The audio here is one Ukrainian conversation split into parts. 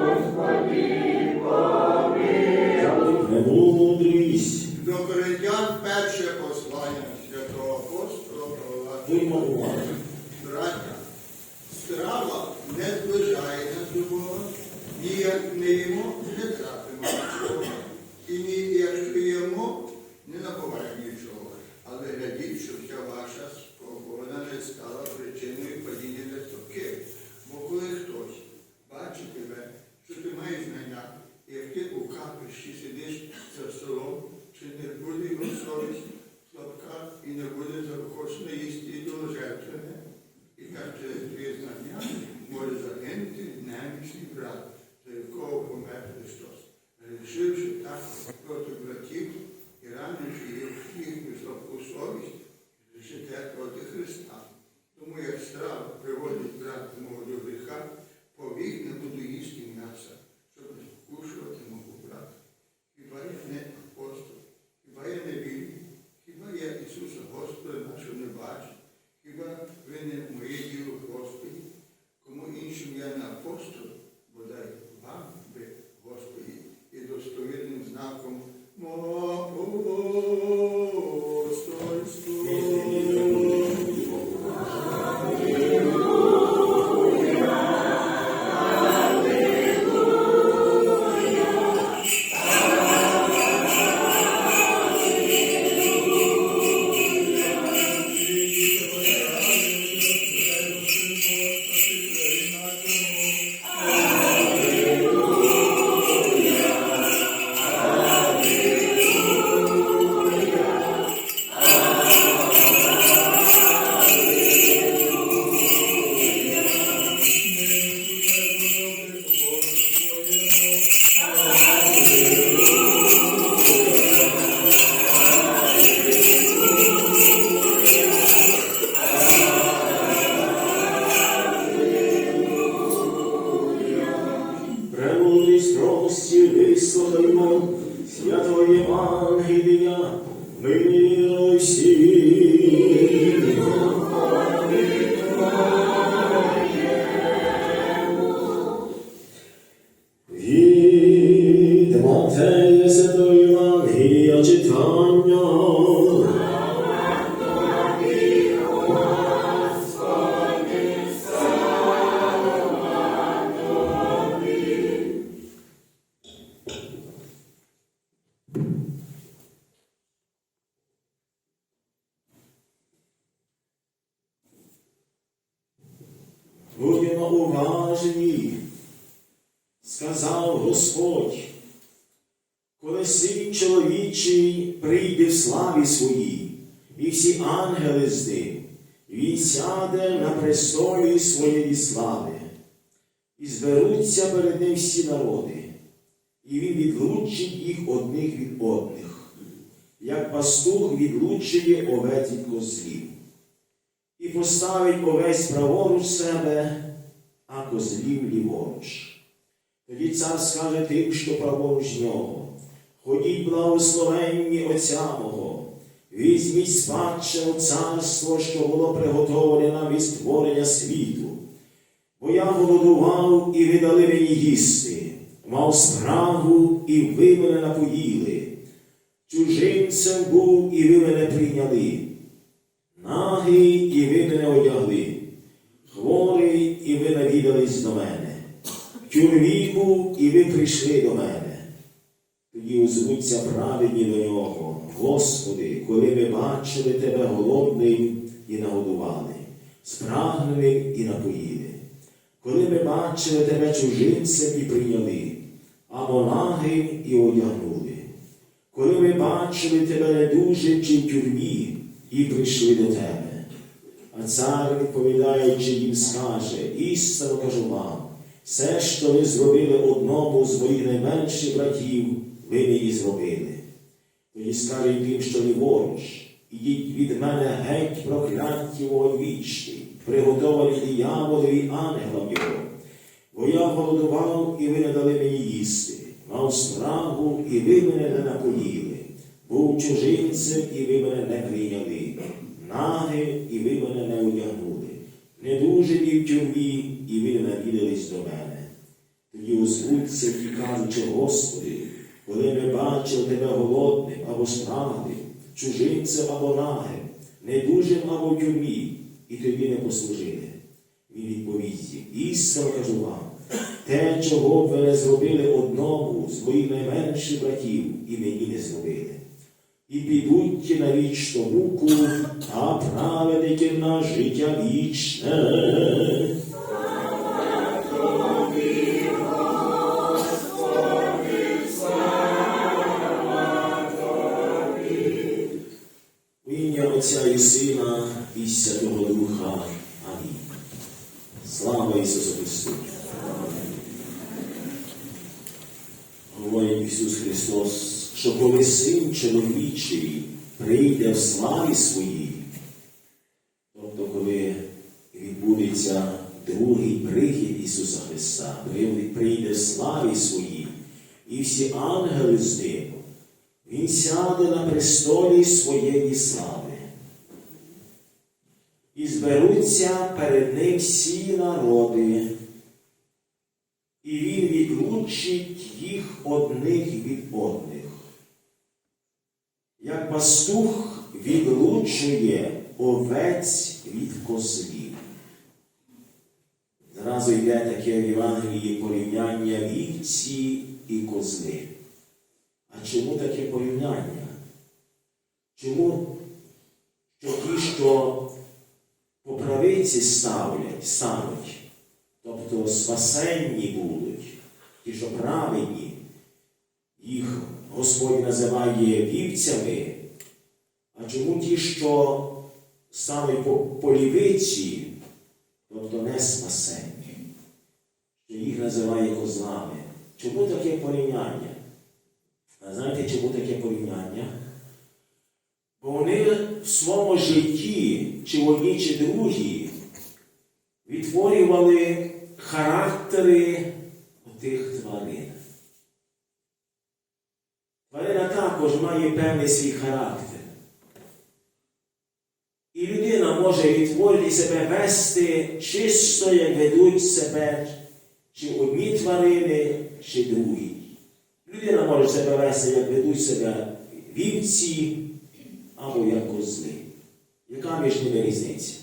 Премудрість. Від Матея Святого прийде в славі своїй, і всі ангели з ним, він сяде на престолі своєї слави, і зберуться перед ним всі народи, і він відлучить їх одних від одних, як пастух відлучує овець від козлів. І поставить овець праворуч себе, а козлів ліворуч. Тоді цар скаже тим, що праворуч нього, ходіть благословенні Отця мого, візьміть спадщину царство, що було приготовлене від створення світу. Бо я голодував, і ви дали мені їсти, мав спрагу, і ви мене напоїли. Чужинцем був, і ви мене прийняли. Нагий, і ви мене одягли, хворий, і ви навідались до мене. В тюрмі був, і ви прийшли до мене. Тоді озвуться праведні до нього. Господи, коли ми бачили тебе голодним і нагодували, спрагненим і напоїли. Коли ми бачили тебе чужинцем і прийняли, або нагим і одягнули. Коли ми бачили тебе недужим чи в тюрмі, і прийшли до тебе. А цар, відповідаючи їм, скаже, істинно кажу вам, все, що ви зробили одному з моїх найменших братів, ви мені зробили. Тоді скаже тим, що ліворуч, ідіть від мене геть прокляття вічні, приготовані дияволові ангелам його. Бо я голодував, і ви не дали мені їсти, мав спрагу, і ви мене не напоїли, був чужинцем, і ви мене не прийняли, наги, і ви мене не одягнули, недужий в тюрмі, і ви не навідались до мене. Тоді озвуться ті кажучи, Господи, коли ми бачили тебе голодним або спраглим, чужинцем або нагим, недужим або в тюрмі, і тобі не послужили. Він відповість їм, істинно кажу вам, те, чого б ви не зробили одному з моїх найменших братів, і мені не зробили. І підуть на вічну муку, а праведники на життя вічне. Отця і Сина і Святого Духа. Амінь. Слава Ісусу Христу! Говорить Ісус Христос, що коли Син чоловічий прийде в славі своїй, тобто коли відбудеться другий прихід Ісуса Христа, прийде в славі своїй, і всі ангели з ним, Він сяде на престолі своєї слави. Зберуться перед ним всі народи, і він відлучить їх одних від одних. Як пастух відлучує овець від козлів. Зразу йде таке в Євангелії порівняння вівці і козли. А чому таке порівняння? Чому що ті, що по правиці ставлять, стануть, тобто спасенні будуть, ті, що праведні, їх Господь називає вівцями, а чому ті, що стануть по, по лівиці, тобто не спасенні, що їх називає козлами. Чому таке порівняння? А знаєте, чому таке порівняння? Бо вони в своєму житті, чи в одній, чи другій, відтворювали характери тих тварин. Тварина також має певний свій характер. І людина може відтворити себе вести чисто, як ведуть себе чи одні тварини, чи другі. Людина може себе вести, як ведуть себе вівці або як козли. Яка між ними різниця?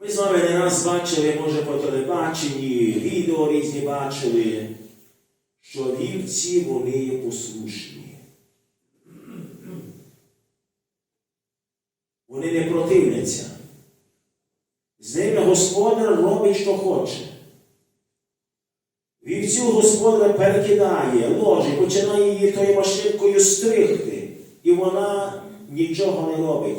Ми з вами не раз бачили, може по телебаченні, відео різні бачили, що вівці вони є послушні. Вони не противляться. З ними господар робить, що хоче. Вівцю господар перекидає, ложить, починає її тою машинкою стригти, і вона нічого не робить.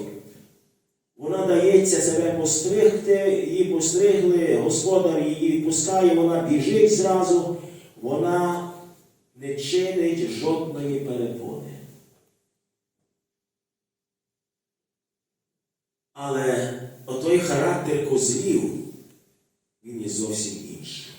Вона дається себе постригти, її постригли, господар її відпускає, вона біжить зразу, вона не чинить жодної перепони. Але отой характер козлів, він є зовсім інший.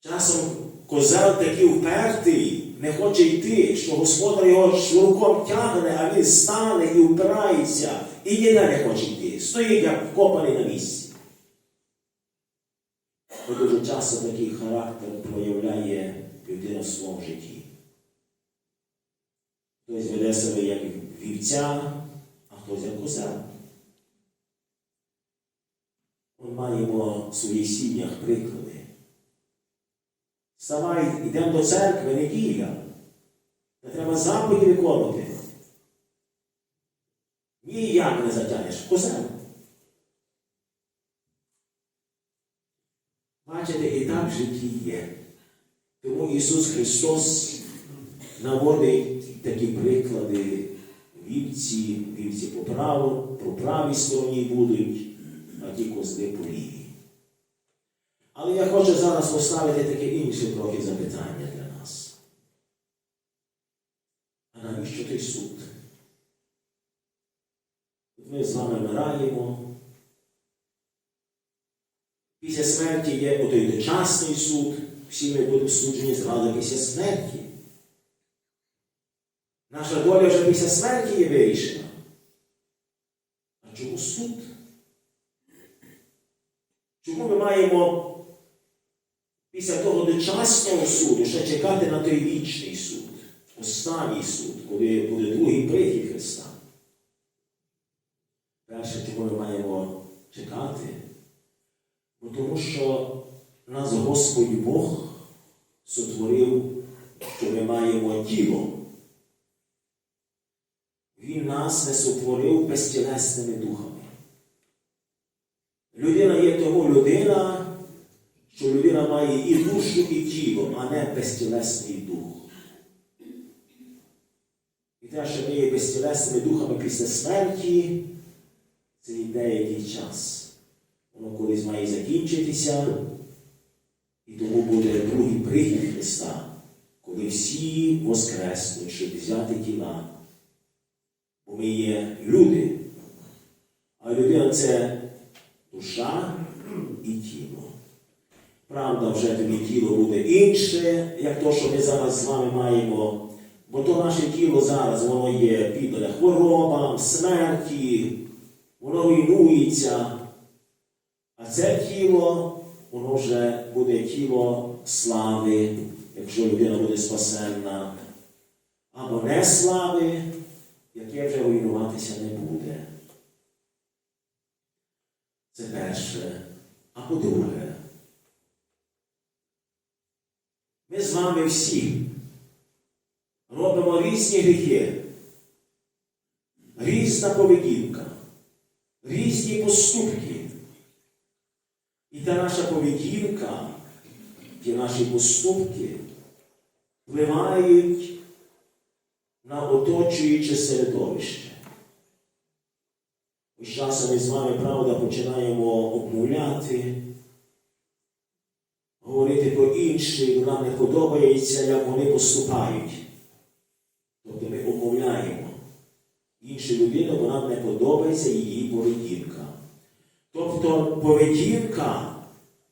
Часом козел такий впертий, не хоче йти, що господар його шнурком тягне, а він стане і впирається, і ніде не хоче йти. Стоїть як вкопаний на місці. Бо дуже часто такий характер проявляє людина в своєму житті. Хтось веде себе як вівця, а хтось як козел. Ми маємо в своїх сім'ях приклади. Вставай, йдемо до церкви, неділя. Та треба заповіді виконувати. Ніяк не затягнеш. Козел. Бачите, і так в житті є. Тому Ісус Христос наводить такі приклади вівці, вівці по праву, по правій стороні будуть, а ті козли по лівій. Але я хочу зараз поставити таке інше трохи запитання для нас. А навіщо той суд? Ми з вами вмираємо. Після смерті є отой дочасний суд, всі ми будемо суджені зразу після смерті. Наша доля вже після смерті є вирішена. А чому суд? Чому ми маємо дочасного суду ще чекати на той вічний суд, останній суд, коли буде другий прихід Христа? Перше, чому ми маємо чекати? Бо тому що нас Господь Бог сотворив, що ми маємо тіло. Він нас не сотворив безтілесними духами. Людина є того людина, що людина має і душу, і тіло, а не безтілесний дух. І те, що ми є безтілесними духами після смерті, це і деякий час. Воно колись має закінчитися, і тому буде другий прихід Христа, коли всі воскреснуть, щоб взяти тіла. Бо ми є люди, а людина це душа і тіло. Правда, вже тобі тіло буде інше, як то, що ми зараз з вами маємо. Бо то наше тіло зараз воно є піддане хворобам, смерті, воно руйнується. А це тіло, воно вже буде тіло слави, якщо людина буде спасенна, або не слави, яке вже руйнуватися не буде. Це перше. А по-друге, ми з вами всі робимо різні гріхи, різна поведінка, різні поступки. І та наша поведінка, ті наші поступки впливають на оточуюче середовище. З часом ми з вами, правда, починаємо обмовляти, говорити про інших, нам не подобається, як вони поступають. Тобто ми обмовляємо іншу людину, бо нам не подобається її поведінка. Тобто поведінка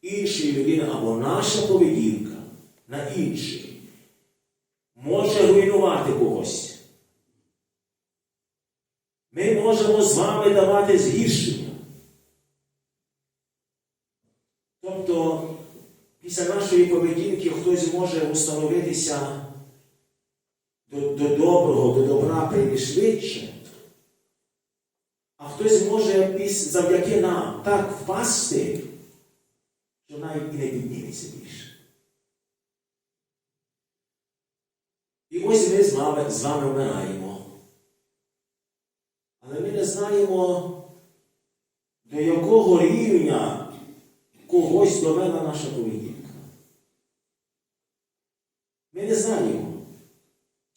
іншої людини або наша поведінка на інших може руйнувати когось. Ми можемо з вами давати згіршення. Після нашої поведінки хтось може установитися до, до доброго, до добра прийти швидше. А хтось може завдяки нам так впасти, що навіть і не підніметься більше. І ось ми з вами, з вами вмираємо. Але ми не знаємо, до якого рівня когось довела наша поведінка. Ми не знаємо,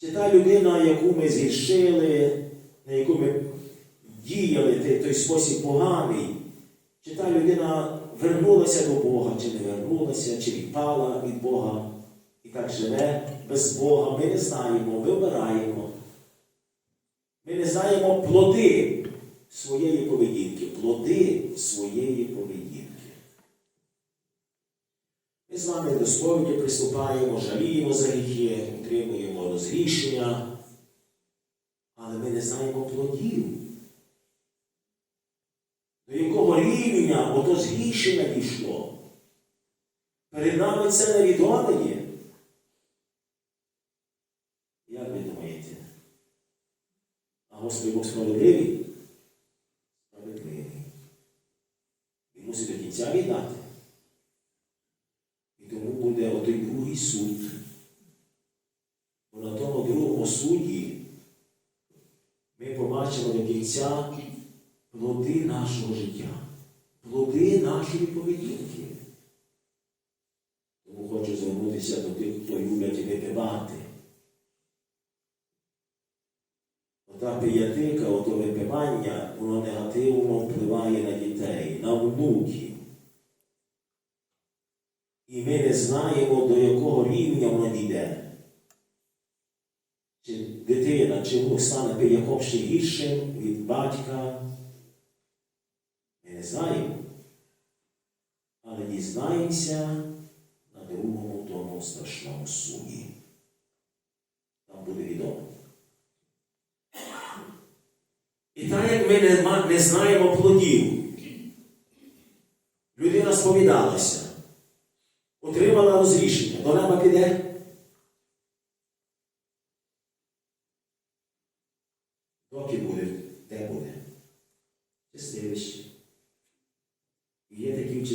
чи та людина, яку ми згрішили, на яку ми діяли той, спосіб поганий, чи та людина вернулася до Бога, чи не вернулася, чи відпала від Бога і так живе без Бога. Ми не знаємо, ми вмираємо. Ми не знаємо плоди своєї поведінки, плоди своєї поведінки. Ми з вами до сповіді приступаємо, жаліємо за гріхи, отримуємо розрішення, але ми не знаємо плодів. До якого рівня ото згрішення дійшло? Перед нами це невідоме Як ви думаєте? А Господь Бог справедливий? Справедливий. Він мусить до кінця віддати. І тому буде отой другий суд. Бо на тому другому суді ми побачимо до кінця плоди нашого життя, плоди нашої поведінки. Тому хочу звернутися до тих, хто люблять випивати. Ота пиятика, ото випивання, воно негативно впливає на дітей, на внуків. знаємо, до якого рівня вона дійде. Чи дитина, чи внук стане пияком ще гіршим від батька. Знаємо. Але дізнаємося на другому тому страшному суді. Там буде відомо. І так як ми не, не знаємо плодів, людина сповідалася, отримала розрішення, до неба піде. Доки буде, де буде? Чистилище. І є такі в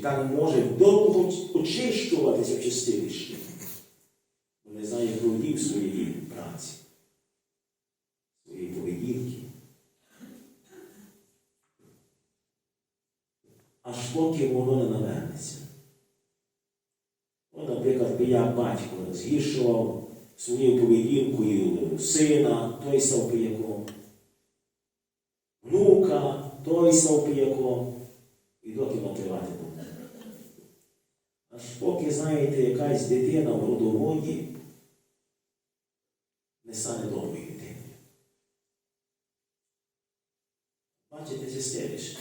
і там може довго очищуватися в чистилищі, бо не знає плодів своєї праці, своєї поведінки. Аж поки воно не навернеться. От, наприклад, би я батько згіршував своєю поведінкою сина, той став пияком, внука, той став пияком, і доки поки, знаєте, якась дитина в родоводі не стане доброю дитиною. Бачите, чистилище.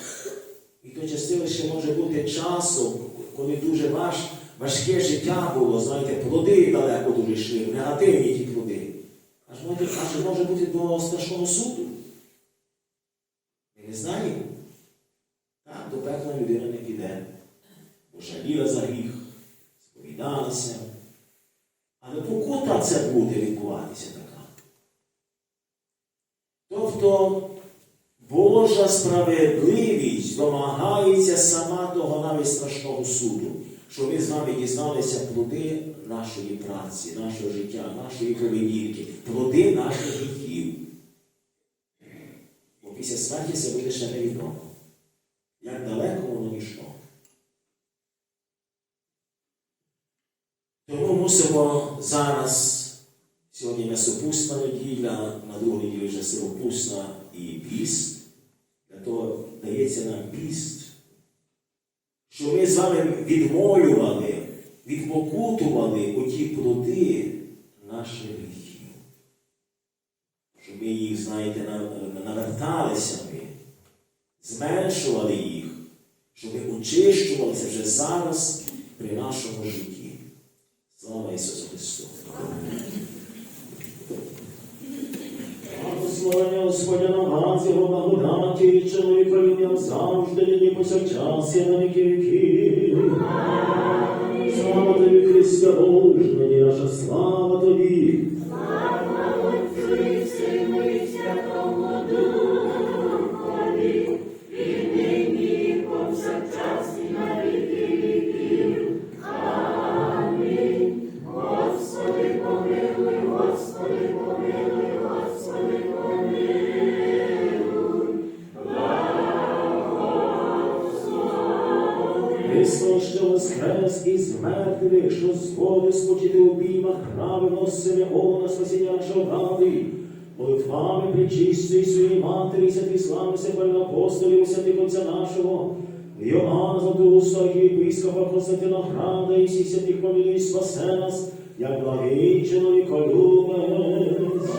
І то чистилище може бути часом, коли дуже важ, важке життя було, знаєте, плоди далеко дуже йшли, негативні ті плоди. Аж може, аж може бути до страшного суду. Ми не знаємо. Так, до пекла людина не піде, бо жаліла за гріх, сповідалася. Але покута це буде відбуватися така. Тобто Справедливість домагається сама того навіть страшного суду, що ми з вами дізналися плоди нашої праці, нашого життя, нашої поведінки, плоди наших гріхів. Бо після смерті це буде ще невідомо. Як далеко воно йшло. Тому мусимо зараз, сьогодні м'ясопусна неділя, на другу неділю вже сиропусна і піст. Дається нам піст, що ми з вами відмолювали, відпокутували оті плоди наших гріхів. Щоб ми їх, знаєте, наверталися ми, зменшували їх, щоб ми очищувалися вже зараз при нашому житті. Слава Ісусу Христу! Його благодаті і чоловікові завжди, нині повсякчас і на віки віки. Слава тобі, Христя Божна, наша слава воскрес із мертвих, що згоди спочити у біймах правильно Симеона, спасіння нашого ради, молитвами причистої своєї матері, святи славися апостолів, святих Отця нашого, Йоанна Златоуста, єпископа Константина Града і всіх святих помилуй, спасе нас, як благий чоловіколюбець.